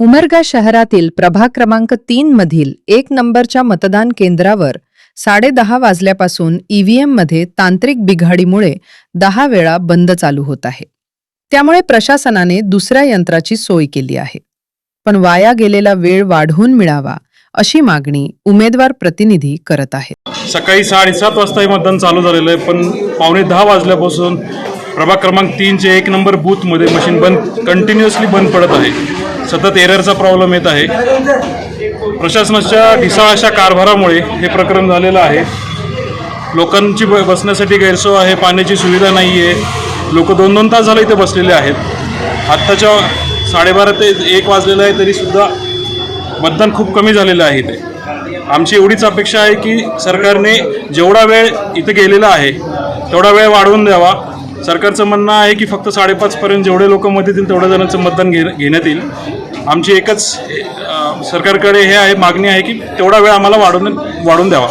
उमरगा शहरातील प्रभाग क्रमांक तीन मधील एक नंबरच्या मतदान केंद्रावर साडेदहा वाजल्यापासून ईव्हीएममध्ये तांत्रिक बिघाडीमुळे दहा वेळा बंद चालू होत आहे. त्यामुळे प्रशासनाने दुसऱ्या यंत्राची सोय केली आहे. पण वाया गेलेला वेळ वाढवून मिळावा अशी मागणी उमेदवार प्रतिनिधी करत आहेत. सकाळी साडेसात वाजता हे मतदान चालू झालेलं आहे पण पावणे दहा वाजल्यापासून प्रभाग क्रमांक तीनचे एक नंबर बूथमध्ये मशीन बंद कंटिन्युअसली बंद पडत आहे. सतत एररचा प्रॉब्लेम येत आहे. प्रशासनाच्या ढिसाळ अशा कारभारामुळे हे प्रकरण झालेलं आहे. लोकांची ब बसण्यासाठी गैरसोय आहे पाण्याची सुविधा नाही आहे लोक दोन दोन तास झाले इथे बसलेले आहेत. आत्ताच्या साडेबारा ते एक वाजलेलं आहे तरीसुद्धा मतदान खूप कमी झालेलं आहे इथे. आमची एवढीच अपेक्षा आहे की सरकारने जेवढा वेळ इथे गेलेला आहे तेवढा वेळ वाढवून द्यावा. सरकारचं म्हणणं आहे की फक्त साडेपाचपर्यंत जेवढे लोक मत येतील तेवढ्या जणांचं मतदान घे घेण्यात येईल. आमची एकच सरकारकडे हे आहे मागणी आहे की तेवढा वेळ आम्हाला वाढवून वाढवून द्यावा.